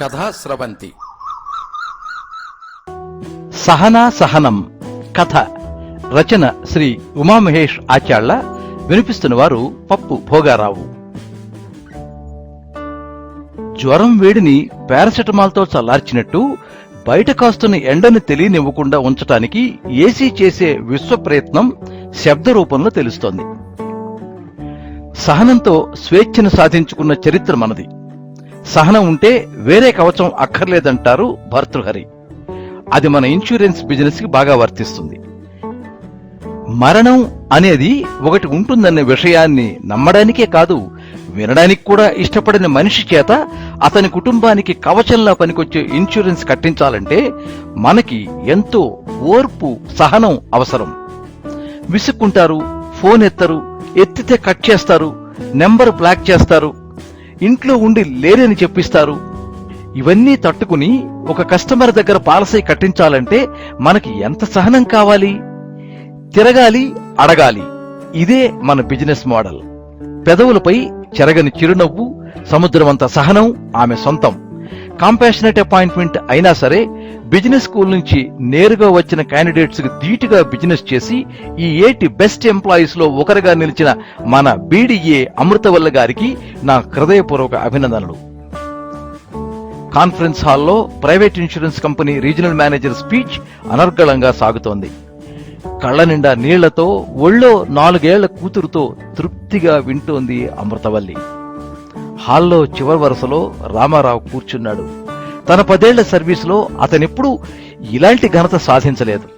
కథా స్రవంతి. సహనా సహనం కథ. రచన శ్రీ ఉమామహేష్ ఆచాళ్ళ వినిపిస్తున్న వారు పప్పు భోగారావు. జ్వరం వేడిని పారాసెటమాల్తో చల్లార్చినట్టు బయట కాస్తున్న ఎండను తెలియనివ్వకుండా ఉంచటానికి ఏసీ చేసే విశ్వ ప్రయత్నం శబ్ద రూపంలో తెలుస్తోంది. సహనంతో స్వేచ్ఛను సాధించుకున్న చరిత్ర మనది. సహనం ఉంటే వేరే కవచం అక్కర్లేదంటారు భర్తృహరి. అది మన ఇన్సూరెన్స్ బిజినెస్కి బాగా వర్తిస్తుంది. మరణం అనేది ఒకటి ఉంటుందనే విషయాన్ని నమ్మడానికే కాదు వినడానికి కూడా ఇష్టపడిన మనిషి చేత అతని కుటుంబానికి కవచంలా పనికొచ్చే ఇన్సూరెన్స్ కట్టించాలంటే మనకి ఎంతో ఓర్పు సహనం అవసరం. విసుక్కుంటారు ఫోన్ ఎత్తరు ఎత్తితే కట్ చేస్తారు నెంబర్ బ్లాక్ చేస్తారు ఇంట్లో ఉండి లేరని చెప్పిస్తారు. ఇవన్నీ తట్టుకుని ఒక కస్టమర్ దగ్గర పాలసీ కట్టించాలంటే మనకి ఎంత సహనం కావాలి? తిరగాలి అడగాలి. ఇదే మన బిజినెస్ మోడల్. పెదవులపై చెరగని చిరునవ్వు సముద్రమంత సహనం ఆమె సొంతం. కాంపాషనేట్ అపాయింట్మెంట్ అయినా సరే బిజినెస్ స్కూల్ నుంచి నేరుగా వచ్చిన క్యాండిడేట్స్కి ధీటుగా బిజినెస్ చేసి ఈ ఏటి బెస్ట్ ఎంప్లాయీస్లో ఒకరుగా నిలిచిన మన బీడీఏ అమృతవల్ల గారికి నా హృదయపూర్వక అభినందనలు. కాన్ఫరెన్స్ హాల్లో private insurance company regional manager speech అనర్గళంగా సాగుతోంది. కళ్ళ నిండా నీళ్ళతో ఒళ్ళో నాలుగేళ్ళ కూతురుతో తృప్తిగా వింటోంది అమృతవల్లి. హాల్లో చివరి వరుసలో రామారావు కూర్చున్నాడు. తన పదేళ్ళ సర్వీసులో అతనెప్పుడూ ఇలాంటి ఘనత సాధించలేదు.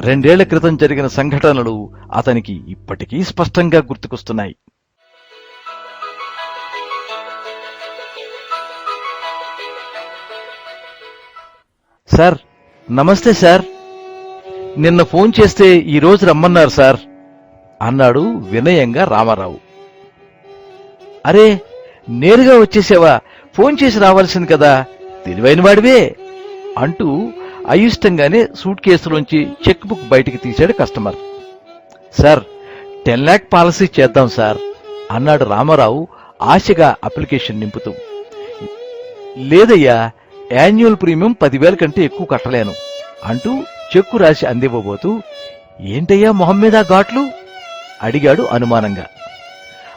రెండేళ్ళ క్రితం జరిగిన సంఘటనలు అతనికి ఇప్పటికీ స్పష్టంగా గుర్తుకొస్తున్నాయి. సార్ నమస్తే సార్. నిన్న ఫోన్ చేస్తే ఈ రోజు రమ్మన్నారు సార్ అన్నాడు వినయంగా రామారావు. అరే నేరుగా వచ్చేసేవా? ఫోన్ చేసి రావాల్సింది కదా. తెలివైన వాడివే. అంటూ అయిష్టంగానే సూట్ కేసులోంచి చెక్ బుక్ బయటికి తీశాడు customer. Sir ten lakh policy చేద్దాం సార్ అన్నాడు రామారావు ఆశగా అప్లికేషన్ నింపుతూ. లేదయ్యా యాన్యువల్ ప్రీమియం పదివేల కంటే ఎక్కువ కట్టలేను అంటూ చెక్కు రాసి అందివ్వబోతూ ఏంటయ్యా మొహం మీద ఘాట్లు? అడిగాడు అనుమానంగా.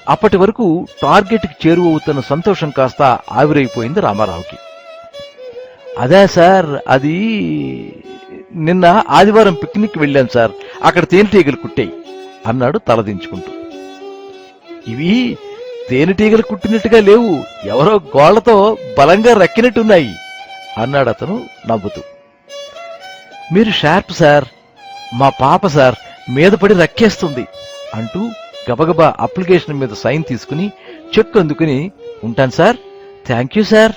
అప్పటి వరకు టార్గెట్కి చేరువవుతున్న సంతోషం కాస్త ఆవిరైపోయింది రామారావుకి. అదే సార్ అది నిన్న ఆదివారం పిక్నిక్ వెళ్ళాం సార్. అక్కడ తేనెటీగలు కుట్టాయి అన్నాడు తలదించుకుంటూ. ఇవి తేనెటీగలు కుట్టినట్టుగా లేవు ఎవరో గోళ్ళతో బలంగా రక్కినట్టున్నాయి అన్నాడు అతను నవ్వుతూ. మీరు షార్ప్ సార్ మా పాప సార్ మీద పడి రక్కేస్తుంది అంటూ గబగబా అప్లికేషన్ మీద సైన్ తీసుకుని చెక్ అందుకుని ఉంటాను సార్. థ్యాంక్ యూ సార్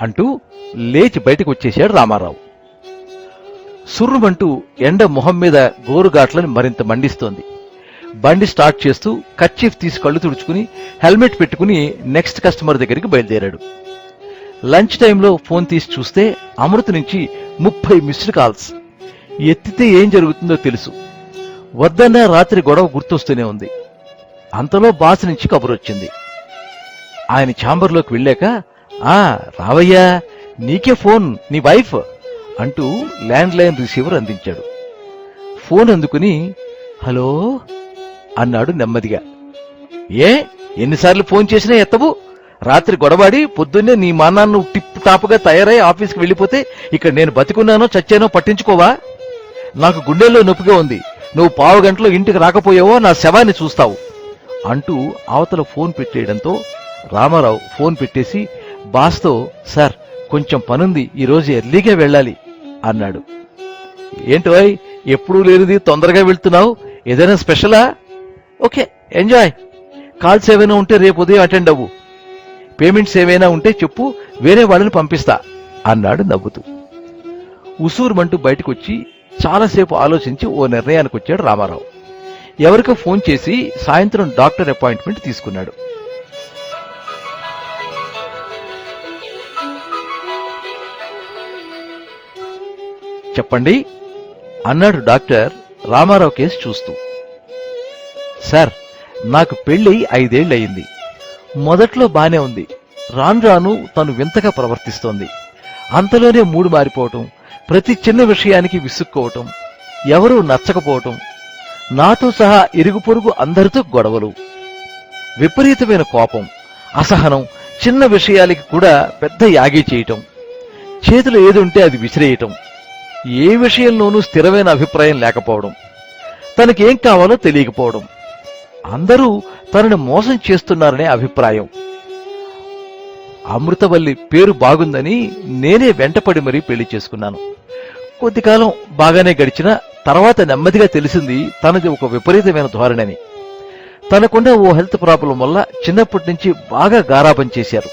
అంటూ లేచి బయటకు వచ్చేశాడు రామారావు. సుర్రుమంటూ ఎండ మొహం మీద గోరుగాట్లని మరింత మండిస్తోంది. బండి స్టార్ట్ చేస్తూ కచ్చీఫ్ తీసి కళ్ళు తుడుచుకుని హెల్మెట్ పెట్టుకుని నెక్స్ట్ కస్టమర్ దగ్గరికి బయలుదేరాడు. లంచ్ టైంలో ఫోన్ తీసి చూస్తే అమృత నుంచి ముప్పై మిస్డ్ కాల్స్. ఎత్తితే ఏం జరుగుతుందో తెలుసు. వద్దన్న రాత్రి గొడవ గుర్తొస్తూనే ఉంది. అంతలో బాస్ నుంచి కబురొచ్చింది ఆయన ఛాంబర్లోకి వెళ్ళాక ఆ రావయ్యా నీకే ఫోన్ నీ వైఫ్ అంటూ ల్యాండ్ లైన్ రిసీవర్ అందించాడు. ఫోన్ అందుకుని హలో అన్నాడు నెమ్మదిగా. ఏ ఎన్నిసార్లు ఫోన్ చేసినా ఎత్తవు? రాత్రి గొడవాడి పొద్దున్నే నీ మా నాన్న టిప్ టాప్గా తయారై ఆఫీస్కి వెళ్ళిపోతే ఇక్కడ నేను బతికున్నానో చచ్చానో పట్టించుకోవా? నాకు గుండెల్లో నొప్పిగా ఉంది. నువ్వు పావు గంటలో ఇంటికి రాకపోయావో నా శవాన్ని చూస్తావు అంటూ అవతల ఫోన్ పెట్టేయడంతో రామారావు ఫోన్ పెట్టేసి బాస్తో సార్ కొంచెం పనుంది ఈరోజు ఎర్లీగా వెళ్ళాలి అన్నాడు. ఏంటోయ్ ఎప్పుడూ లేనిది తొందరగా వెళ్తున్నావు? ఏదైనా స్పెషలా? Okay enjoy. కాల్స్ ఏమైనా ఉంటే రేపు ఉదయం అటెండ్ అవ్వు. పేమెంట్స్ ఏమైనా ఉంటే చెప్పు వేరే వాళ్ళని పంపిస్తా అన్నాడు నవ్వుతూ. ఉసూరుమంటూ బయటకొచ్చి చాలాసేపు ఆలోచించి ఓ నిర్ణయానికి వచ్చాడు రామారావు. ఎవరికో ఫోన్ చేసి సాయంత్రం డాక్టర్ అపాయింట్మెంట్ తీసుకున్నాడు. చెప్పండి? అన్నాడు డాక్టర్ రామారావు కేసు చూస్తూ. సార్ నాకు పెళ్ళి ఐదేళ్ళయింది. మొదట్లో బానే ఉంది. రాను రాను తను వింతగా ప్రవర్తిస్తోంది. అంతలోనే మూడు మారిపోవటం ప్రతి చిన్న విషయానికి విసుక్కోవటం ఎవరూ నచ్చకపోవటం నాతో సహా ఇరుగు పొరుగు అందరితో గొడవలు. విపరీతమైన కోపం అసహనం చిన్న విషయాలకి కూడా పెద్ద యాగి చేయటం. చేతిలో ఏది ఉంటే అది విసిరేయటం. ఏ విషయంలోనూ స్థిరమైన అభిప్రాయం లేకపోవడం. తనకేం కావాలో తెలియకపోవడం. అందరూ తనని మోసం చేస్తున్నారనే అభిప్రాయం. అమృతవల్లి పేరు బాగుందని నేనే వెంటపడి మరీ పెళ్ళి చేసుకున్నాను. కొద్దికాలం బాగానే గడిచిన తర్వాత నెమ్మదిగా తెలిసింది తనది ఒక విపరీతమైన ధోరణని. తనకున్న ఓ హెల్త్ ప్రాబ్లం వల్ల చిన్నప్పటి నుంచి బాగా గారాపం చేశారు.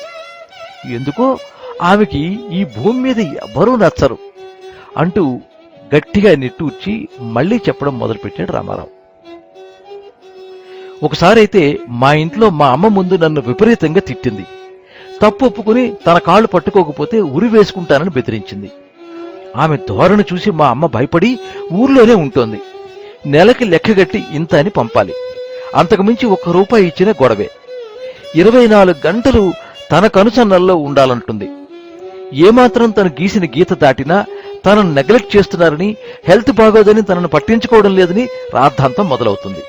ఎందుకో ఆమెకి ఈ భూమి మీద ఎవరూ నచ్చరు అంటూ గట్టిగా నిట్టూర్చి మళ్ళీ చెప్పడం మొదలుపెట్టాడు రామారావు. ఒకసారైతే మా ఇంట్లో మా అమ్మ ముందు నన్ను విపరీతంగా తిట్టింది. తప్పు ఒప్పుకుని తన కాళ్ళు పట్టుకోకపోతే ఉరి వేసుకుంటానని బెదిరించింది. ఆమె ధోరణి చూసి మా అమ్మ భయపడి ఊర్లోనే ఉంటోంది. నెలకి లెక్కగట్టి ఇంత అని పంపాలి. అంతకుమించి ఒక్క రూపాయి ఇచ్చిన గొడవే. ఇరవై నాలుగు గంటలు తన కనుసన్నల్లో ఉండాలంటుంది. ఏమాత్రం తను గీసిన గీత దాటినా తనను నెగ్లెక్ట్ చేస్తున్నారని హెల్త్ బాగోదని తనను పట్టించుకోవడం లేదని రాద్ధాంతం మొదలవుతుంది.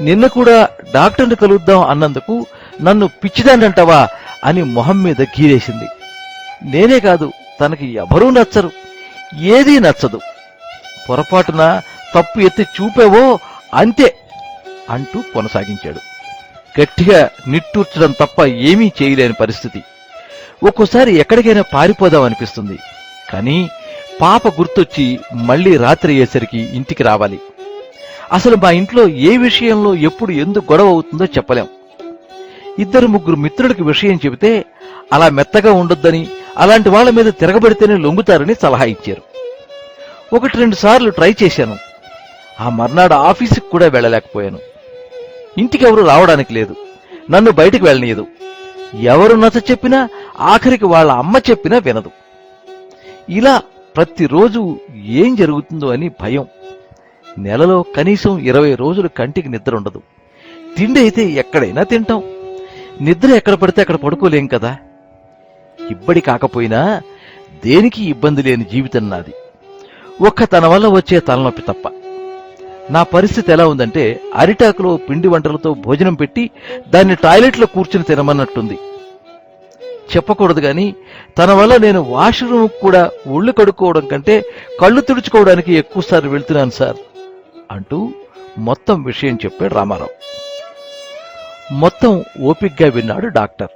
నిన్న కూడా డాక్టర్ని కలుద్దాం అన్నందుకు నన్ను పిచ్చిదాండంటావా అని మొహం మీద గీరేసింది. నేనే కాదు తనకి ఎవరూ నచ్చరు. ఏదీ నచ్చదు. పొరపాటున తప్పు ఎత్తి చూపేవో అంతే అంటూ కొనసాగించాడు. గట్టిగా నిట్టూర్చడం తప్ప ఏమీ చేయలేని పరిస్థితి. ఒక్కోసారి ఎక్కడికైనా పారిపోదాం అనిపిస్తుంది. కానీ పాప గుర్తొచ్చి మళ్ళీ రాత్రి అయ్యేసరికి ఇంటికి రావాలి. అసలు మా ఇంట్లో ఏ విషయంలో ఎప్పుడు ఎందుకు గొడవ అవుతుందో చెప్పలేం. ఇద్దరు ముగ్గురు మిత్రుడికి విషయం చెబితే అలా మెత్తగా ఉండొద్దని అలాంటి వాళ్ళ మీద తిరగబడితేనే లొంగుతారని సలహా ఇచ్చారు. ఒకటి రెండు సార్లు ట్రై చేశాను. ఆ మర్నాడు ఆఫీసుకు కూడా వెళ్ళలేకపోయాను. ఇంటికి ఎవరు రావడానికి లేదు. నన్ను బయటికి వెళ్ళనీయదు. ఎవరు నచ్చ చెప్పినా ఆఖరికి వాళ్ళ అమ్మ చెప్పినా వినదు. ఇలా ప్రతిరోజు ఏం జరుగుతుందో అని భయం. నెలలో కనీసం ఇరవై రోజులు కంటికి నిద్ర ఉండదు. తిండి అయితే ఎక్కడైనా తింటాం. నిద్ర ఎక్కడ పడితే అక్కడ పడుకోలేం కదా. ఇబ్బడి కాకపోయినా దేనికి ఇబ్బంది లేని జీవితం నాది. ఒక్క తన వల్ల వచ్చే తలనొప్పి తప్ప. నా పరిస్థితి ఎలా ఉందంటే అరిటాకులో పిండి వంటలతో భోజనం పెట్టి దాన్ని టాయిలెట్లో కూర్చుని తినమన్నట్టుంది. చెప్పకూడదు గాని తన వల్ల నేను వాష్రూమ్ కూడా ఒళ్ళు కడుక్కోవడం కంటే కళ్ళు తుడుచుకోవడానికి ఎక్కువసార్లు వెళ్తున్నాను సార్ అంటూ మొత్తం విషయం చెప్పాడు రామారావు. మొత్తం ఓపిగ్గా విన్నాడు డాక్టర్.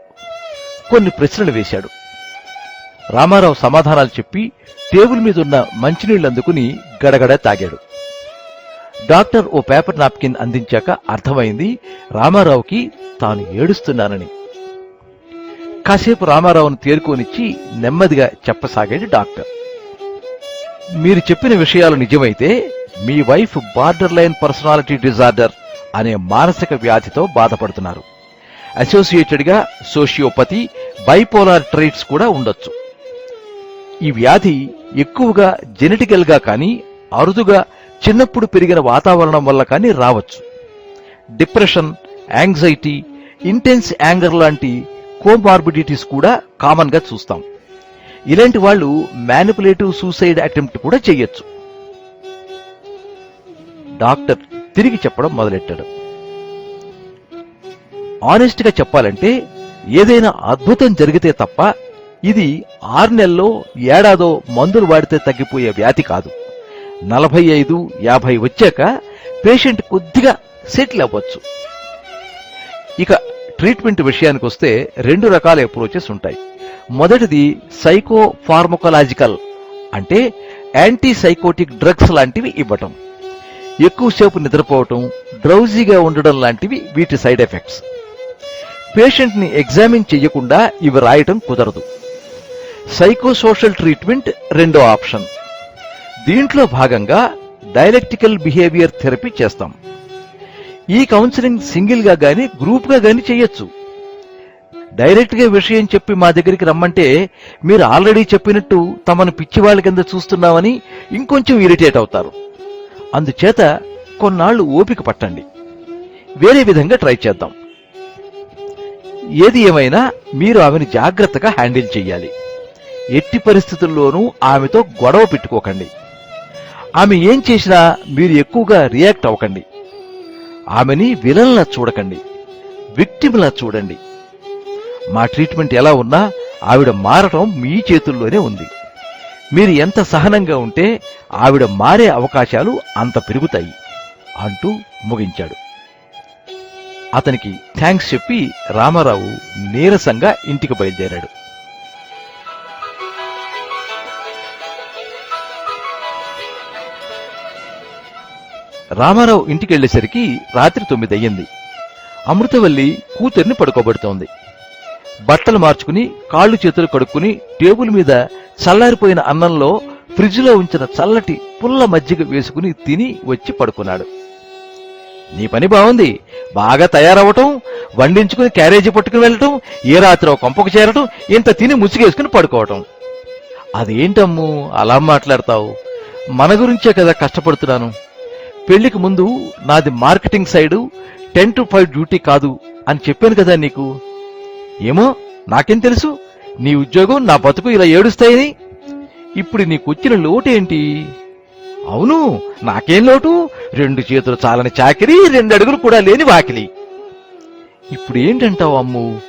కొన్ని ప్రశ్నలు వేశాడు. రామారావు సమాధానాలు చెప్పి టేబుల్ మీద ఉన్న మంచినీళ్ళు అందుకుని గడగడ తాగాడు. డాక్టర్ ఓ పేపర్ నాప్కిన్ అందించాక అర్థమైంది రామారావుకి తాను ఏడుస్తున్నానని. కాసేపు రామారావును తేరుకోనిచ్చి నెమ్మదిగా చెప్పసాగాడు డాక్టర్. మీరు చెప్పిన విషయాలు నిజమైతే మీ wife border line personality disorder అనే మానసిక వ్యాధితో బాధపడుతున్నారు. అసోసియేటెడ్గా సోషియోపతి బైపోలార్ ట్రైట్స్ కూడా ఉండొచ్చు. ఈ వ్యాధి ఎక్కువగా జెనెటికల్గా కానీ అరుదుగా చిన్నప్పుడు పెరిగిన వాతావరణం వల్ల కానీ రావచ్చు. డిప్రెషన్ యాంగ్జైటీ ఇంటెన్స్ యాంగర్ లాంటి కోమార్బిడిటీస్ కూడా కామన్గా చూస్తాం. ఇలాంటి వాళ్ళు మ్యానిపులేటివ్ సూసైడ్ అటెంప్ట్ కూడా చేయొచ్చు. డాక్టర్ తిరిగి చెప్పడం మొదలెట్టాడు. ఆనెస్ట్గా చెప్పాలంటే ఏదైనా అద్భుతం జరిగితే తప్ప ఇది ఆరు నెలల్లో ఏడాదో మందులు వాడితే తగ్గిపోయే వ్యాధి కాదు. నలభై ఐదు యాభై వచ్చాక పేషెంట్ కొద్దిగా సెటిల్ అవ్వచ్చు. ఇక ట్రీట్మెంట్ విషయానికి వస్తే రెండు రకాల అప్రోచెస్ ఉంటాయి. మొదటిది సైకో ఫార్మకోలాజికల్ అంటే యాంటీ సైకోటిక్ డ్రగ్స్ లాంటివి ఇవ్వటం. ఎక్కువసేపు నిద్రపోవటం డ్రౌజీగా ఉండడం లాంటివి వీటి సైడ్ ఎఫెక్ట్స్ పేషెంట్ని ఎగ్జామిన్ చెయ్యకుండా ఇవి రాయటం కుదరదు. సైకోసోషల్ ట్రీట్మెంట్ రెండో ఆప్షన్ దీంట్లో భాగంగా డైలెక్టికల్ బిహేవియర్ థెరపీ చేస్తాం. ఈ కౌన్సిలింగ్ సింగిల్గా కానీ గ్రూప్గా కానీ చేయొచ్చు. డైరెక్ట్గా విషయం చెప్పి మా దగ్గరికి రమ్మంటే మీరు ఆల్రెడీ చెప్పినట్టు తమను పిచ్చివాళ్ళ కింద చూస్తున్నామని ఇంకొంచెం ఇరిటేట్ అవుతారు. అందుచేత కొన్నాళ్ళు ఓపిక పట్టండి. వేరే విధంగా ట్రై చేద్దాం. ఏది ఏమైనా మీరు ఆమెను జాగ్రత్తగా హ్యాండిల్ చెయ్యాలి ఎట్టి పరిస్థితుల్లోనూ ఆమెతో గొడవ పెట్టుకోకండి. ఆమె ఏం చేసినా మీరు ఎక్కువగా రియాక్ట్ అవ్వకండి. ఆమెని విలన్లా చూడకండి. విక్టిమ్లా చూడండి. మా ట్రీట్మెంట్ ఎలా ఉన్నా ఆవిడ మారటం మీ చేతుల్లోనే ఉంది. మీరు ఎంత సహనంగా ఉంటే ఆవిడ మారే అవకాశాలు అంత పెరుగుతాయి అంటూ ముగించాడు. అతనికి థ్యాంక్స్ చెప్పి రామారావు నీరసంగా ఇంటికి బయలుదేరాడు. రామారావు ఇంటికెళ్ళేసరికి రాత్రి తొమ్మిది అయ్యింది అమృతవల్లి కూతుర్ని పడుకోబడుతోంది. బట్టలు మార్చుకుని కాళ్ళు చేతులు కడుక్కుని టేబుల్ మీద చల్లారిపోయిన అన్నంలో ఫ్రిడ్జ్లో ఉంచిన చల్లటి పుల్ల మజ్జిగ వేసుకుని తిని వచ్చి పడుకున్నాడు. నీ పని బాగుంది బాగా తయారవటం వండించుకుని క్యారేజీ పట్టుకుని వెళ్ళటం ఏ రాత్రి కొంపకు చేరటం ఇంత తిని ముసుగేసుకుని పడుకోవటం. అదేంటమ్ము అలా మాట్లాడతావు? మన గురించే కదా కష్టపడుతున్నాను. పెళ్ళికి ముందు నాది marketing side ten to five duty కాదు అని చెప్పాను కదా నీకు. ఏమో నాకేం తెలుసు? నీ ఉద్యోగం నా బతుకు ఇలా ఏడుస్తాయని? ఇప్పుడు నీకొచ్చిన లోటేంటి అవును నాకేం లోటు? రెండు చేతులు చాలని చాకిరి రెండు అడుగులు కూడా లేని వాకిలి. ఇప్పుడు ఏంటంటావు అమ్ము?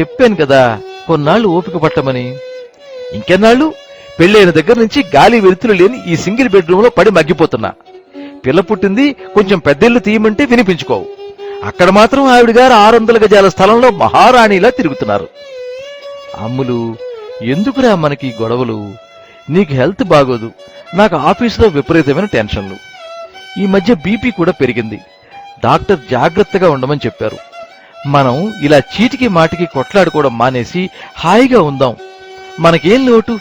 చెప్పాను కదా కొన్నాళ్ళు ఓపిక పట్టమని. ఇంకెన్నాళ్ళు? పెళ్ళైన దగ్గర నుంచి గాలి వెలుతులు లేని ఈ సింగిల్ బెడ్రూమ్లో పడి మగ్గిపోతున్నా. పిల్ల పుట్టింది కొంచెం పెద్దిల్లు తీయమంటే వినిపించుకోవు. అక్కడ మాత్రం ఆవిడ గారు ఆరు వందల గజాల స్థలంలో మహారాణిలా తిరుగుతున్నారు. అమ్ములు ఎందుకురా మనకి గొడవలు? నీకు హెల్త్ బాగోదు నాకు ఆఫీసులో విపరీతమైన టెన్షన్లు. ఈ మధ్య బీపీ కూడా పెరిగింది. డాక్టర్ జాగ్రత్తగా ఉండమని చెప్పారు. మనం ఇలా చీటికి మాటికి కొట్లాడుకోవడం మానేసి హాయిగా ఉందాం. మనకేం లోటు?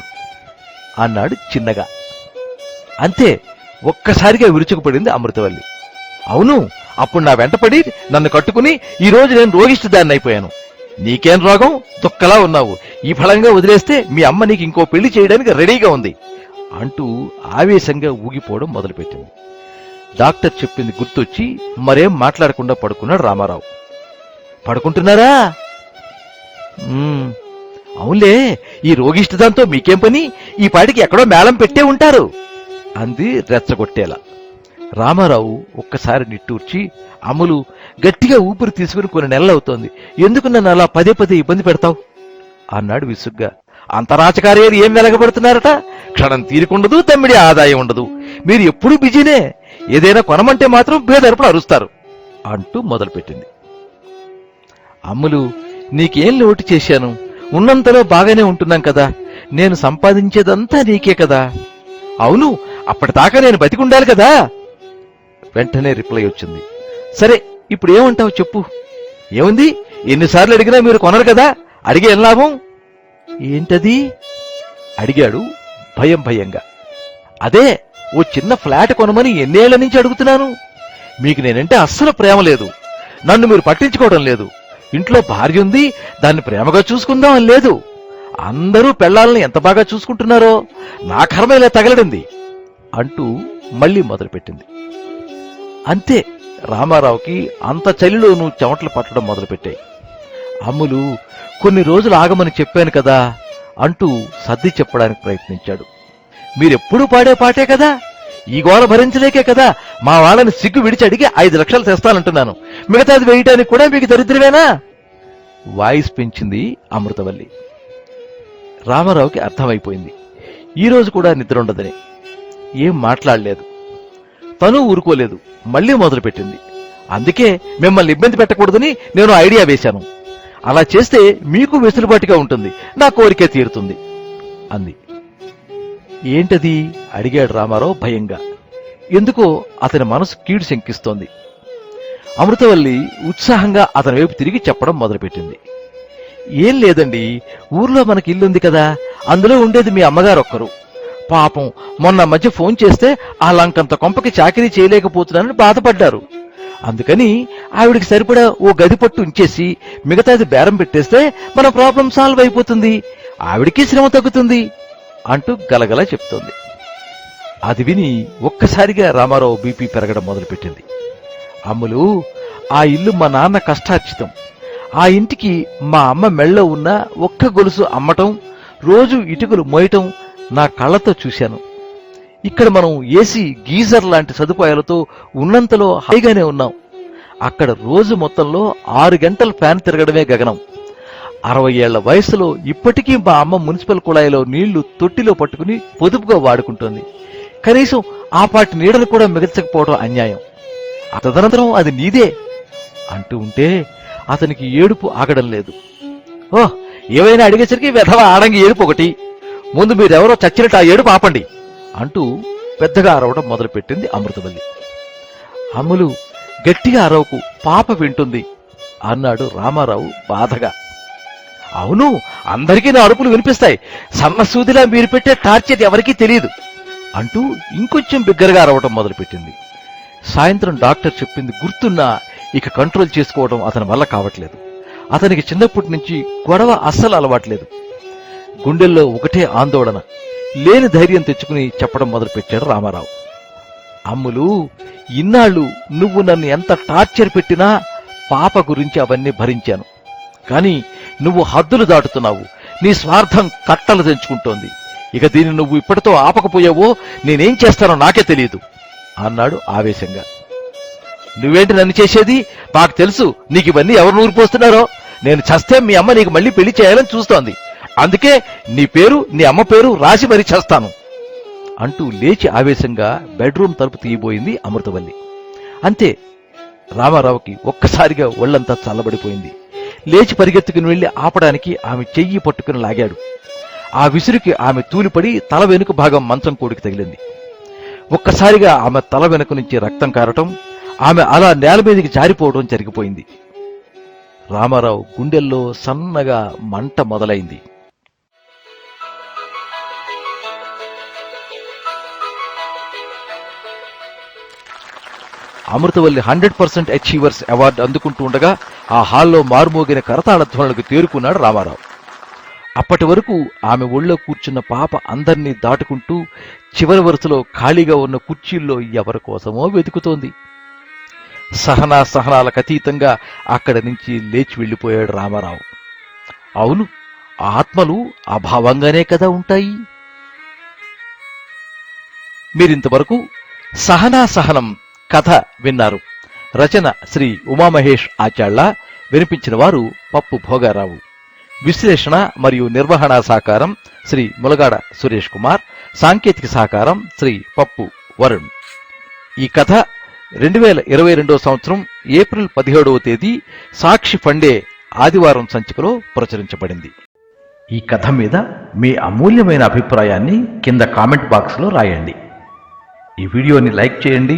అన్నాడు చిన్నగా. అంతే ఒక్కసారిగా విరుచుకుపడింది అమృతవల్లి. అవును అప్పుడు నా వెంటపడి నన్ను కట్టుకుని ఈ రోజు నేను రోగిష్టిదాన్ని అయిపోయాను. నీకేం రోగం? దుక్కలా ఉన్నావు. ఈ ఫలంగా వదిలేస్తే మీ అమ్మ నీకు ఇంకో పెళ్ళి చేయడానికి రెడీగా ఉంది. అంటూ ఆవేశంగా ఊగిపోవడం మొదలుపెట్టింది. డాక్టర్ చెప్పింది గుర్తొచ్చి మరేం మాట్లాడకుండా పడుకున్నాడు రామారావు. పడుకుంటున్నారా? అవునులే ఈ రోగిష్టిదాంతో మీకేం పని? ఈ పాటికి ఎక్కడో మేళం పెట్టే ఉంటారు. అంది రెచ్చగొట్టేలా. రామారావు ఒక్కసారి నిట్టూర్చి అమలు గట్టిగా ఊపిరి తీసుకుని కొన్ని నెలలవుతోంది ఎందుకు నన్ను అలా పదే పదే ఇబ్బంది పెడతావు? అన్నాడు విసుగ్గా. అంత రాచకార్యాలు ఏం వెలగబడుతున్నారట? క్షణం తీరికుండదు తమ్మిడి ఆదాయం ఉండదు. మీరు ఎప్పుడూ బిజీనే. ఏదైనా కొనమంటే మాత్రం బేదరపుడు అరుస్తారు. అంటూ మొదలుపెట్టింది. అమ్ములు నీకేం లోటు చేశాను? ఉన్నంతలో బాగానే ఉంటున్నాం కదా. నేను సంపాదించేదంతా నీకే కదా. అవును అప్పటిదాకా నేను బతికుండాలి కదా. వెంటనే రిప్లై వచ్చింది. సరే ఇప్పుడు ఏమంటావు చెప్పు. ఏముంది? ఎన్నిసార్లు అడిగినా మీరు కొనరు కదా? అడిగే ఏం లాభం? ఏంటది? అడిగాడు భయం భయంగా. అదే ఓ చిన్న ఫ్లాట్ కొనమని ఎన్నేళ్ళ నుంచి అడుగుతున్నాను. మీకు నేనంటే అస్సలు ప్రేమ లేదు. నన్ను మీరు పట్టించుకోవడం లేదు. ఇంట్లో భార్య ఉంది దాన్ని ప్రేమగా చూసుకుందాం అని లేదు. అందరూ పెళ్ళాలని ఎంత బాగా చూసుకుంటున్నారో నా కర్మ ఇలా తగలడింది అంటూ మళ్ళీ మొదలుపెట్టింది. అంతే. రామారావుకి అంత చలిలోనూ చెమటలు పట్టడం మొదలుపెట్టాయి. అమ్ములు కొన్ని రోజులు ఆగమని చెప్పాను కదా అంటూ సర్ది చెప్పడానికి ప్రయత్నించాడు. మీరెప్పుడు పాడే పాటే కదా? ఈ గోల భరించలేకే కదా? మా వాళ్ళని సిగ్గు విడిచి అడిగి ఐదు లక్షలు తెస్తానంటున్నాను. మిగతాది వేయటానికి కూడా మీకు దరిద్రమేనా? వాయిస్ పెంచింది అమృతవల్లి. రామారావుకి అర్థమైపోయింది. ఈరోజు కూడా నిద్ర ఉండదని. ఏం మాట్లాడలేదు. తను ఊరుకోలేదు. మళ్ళీ మొదలుపెట్టింది. అందుకే మిమ్మల్ని ఇబ్బంది పెట్టకూడదని నేను ఐడియా వేశాను. అలా చేస్తే మీకు వెసులుబాటుగా ఉంటుంది. నా కోరికే తీరుతుంది. అంది. ఏంటది? అడిగాడు రామారావు భయంగా. ఎందుకో అతని మనసు కీడు శంకిస్తోంది. అమృతవల్లి ఉత్సాహంగా అతని వైపు తిరిగి చెప్పడం మొదలుపెట్టింది. ఏం లేదండి ఊర్లో మనకి ఇల్లుంది కదా అందులో ఉండేది మీ అమ్మగారు ఒక్కరు పాపం మొన్న మధ్య ఫోన్ చేస్తే ఆ లంకంత కొంపకి చాకరీ చేయలేకపోతున్నానని బాధపడ్డారు. అందుకని ఆవిడికి సరిపడా ఓ గది పట్టు ఉంచేసి మిగతాది బేరం పెట్టేస్తే మన ప్రాబ్లం సాల్వ్ అయిపోతుంది. ఆవిడికి శ్రమ తగ్గుతుంది అంటూ గలగల చెప్తోంది. అది విని ఒక్కసారిగా రామారావు బీపీ పెరగడం మొదలుపెట్టింది. అమ్ములు ఆ ఇల్లు మా నాన్న కష్టార్జితం. ఆ ఇంటికి మా అమ్మ మెళ్ళో ఉన్న ఒక్క గొలుసు అమ్మటం రోజు ఇటుకలు మోయటం నా కళ్ళతో చూశాను. ఇక్కడ మనం ఏసీ గీజర్ లాంటి సదుపాయాలతో ఉన్నంతలో హాయిగానే ఉన్నాం. అక్కడ రోజు మొత్తంలో ఆరు గంటలు ఫ్యాన్ తిరగడమే గగనం. అరవై ఏళ్ళ వయసులో ఇప్పటికీ మా అమ్మ మున్సిపల్ కుళాయిలో నీళ్ళు తొట్టిలో పట్టుకుని పొదుపుగా వాడుకుంటోంది. కనీసం ఆ పాటి నీడలు కూడా మిగల్చకపోవడం అన్యాయం. తదనంతరం అది నీదే అంటూ ఉంటే అతనికి ఏడుపు ఆగడం లేదు. ఓ ఏవైనా అడిగేసరికి వెధవ ఆడంగి ఏడుపు ఒకటి. ముందు మీరెవరో చచ్చినట్టు ఆ ఏడుపు ఆపండి అంటూ పెద్దగా అరవడం మొదలుపెట్టింది అమృతవల్లి. అమ్ములు గట్టిగా అరవకు పాప వింటుంది అన్నాడు రామారావు బాధగా. అవును అందరికీ నా అరుపులు వినిపిస్తాయి. సన్నసూదిలా మీరు పెట్టే టార్చర్ ఎవరికీ తెలియదు అంటూ ఇంకొంచెం బిగ్గరగా అరవటం మొదలుపెట్టింది. సాయంత్రం డాక్టర్ చెప్పింది గుర్తున్నా ఇక కంట్రోల్ చేసుకోవడం అతని వల్ల కావట్లేదు. అతనికి చిన్నప్పటి నుంచి గొడవ అస్సలు అలవాట్లేదు. గుండెల్లో ఒకటే ఆందోళన. లేని ధైర్యం తెచ్చుకుని చెప్పడం మొదలుపెట్టాడు రామారావు. అమ్ములు ఇన్నాళ్ళు నువ్వు నన్ను ఎంత టార్చర్ పెట్టినా పాప గురించి అవన్నీ భరించాను. కానీ నువ్వు హద్దులు దాటుతున్నావు. నీ స్వార్థం కట్టలు తెంచుకుంటోంది. ఇక దీన్ని నువ్వు ఇప్పటితో ఆపకపోయావో నేనేం చేస్తానో నాకే తెలియదు అన్నాడు ఆవేశంగా. నువ్వేంటి నన్ను చేసేది? నాకు తెలుసు నీకు ఇవన్నీ ఎవరు నూరిపోస్తున్నారో నేను చస్తే మీ అమ్మ నీకు మళ్ళీ పెళ్ళి చేయాలని చూస్తోంది. అందుకే నీ పేరు నీ అమ్మ పేరు రాసి మరీ చేస్తాను. అంటూ లేచి ఆవేశంగా బెడ్రూమ్ తలుపు తీయబోయింది అమృతవల్లి. అంతే రామారావుకి ఒక్కసారిగా ఒళ్ళంతా చల్లబడిపోయింది. లేచి పరిగెత్తుకుని వెళ్ళి ఆపడానికి ఆమె చెయ్యి పట్టుకుని లాగాడు. ఆ విసురుకి ఆమె తూలిపడి తల వెనుక భాగం మంచం కోడికి తగిలింది. ఒక్కసారిగా ఆమె తల వెనుక నుంచి రక్తం కారటం ఆమె అలా నేల మీదకి జారిపోవడం జరిగిపోయింది. రామారావు గుండెల్లో సన్నగా మంట మొదలైంది. Amruthavalli hundred percent achievers award అందుకుంటూ ఉండగా ఆ హాల్లో మారుమోగిన కరతాళధ్వనులకు తేరుకున్నాడు రామారావు. అప్పటి వరకు ఆమె ఒళ్ళో కూర్చున్న పాప అందర్నీ దాటుకుంటూ చివరి వరుసలో ఖాళీగా ఉన్న కుర్చీల్లో ఎవరి కోసమో వెతుకుతోంది. సహనా సహనాలకు అతీతంగా అక్కడి నుంచి లేచి వెళ్ళిపోయాడు రామారావు. అవును ఆత్మలు అభావంగానే కదా ఉంటాయి. మీరింతవరకు సహనా సహనం కథ విన్నారు. రచన శ్రీ ఉమామహేష్ ఆచాళ్ళ వినిపించిన వారు పప్పు భోగారావు. విశ్లేషణ మరియు నిర్వహణ సహకారం శ్రీ ములగాడ సురేష్ కుమార్ సాంకేతిక సహకారం శ్రీ పప్పు వరుణ్. ఈ కథ రెండు వేల ఇరవై రెండో సంవత్సరం ఏప్రిల్ పదిహేడవ తేదీ సాక్షి ఫండే ఆదివారం సంచికలో ప్రచురించబడింది. ఈ కథ మీద మీ అమూల్యమైన అభిప్రాయాన్ని కింద కామెంట్ బాక్స్లో రాయండి. ఈ వీడియోని లైక్ చేయండి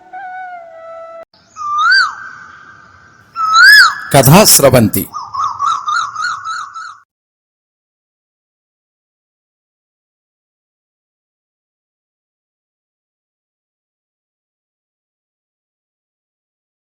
కథా స్రవంతి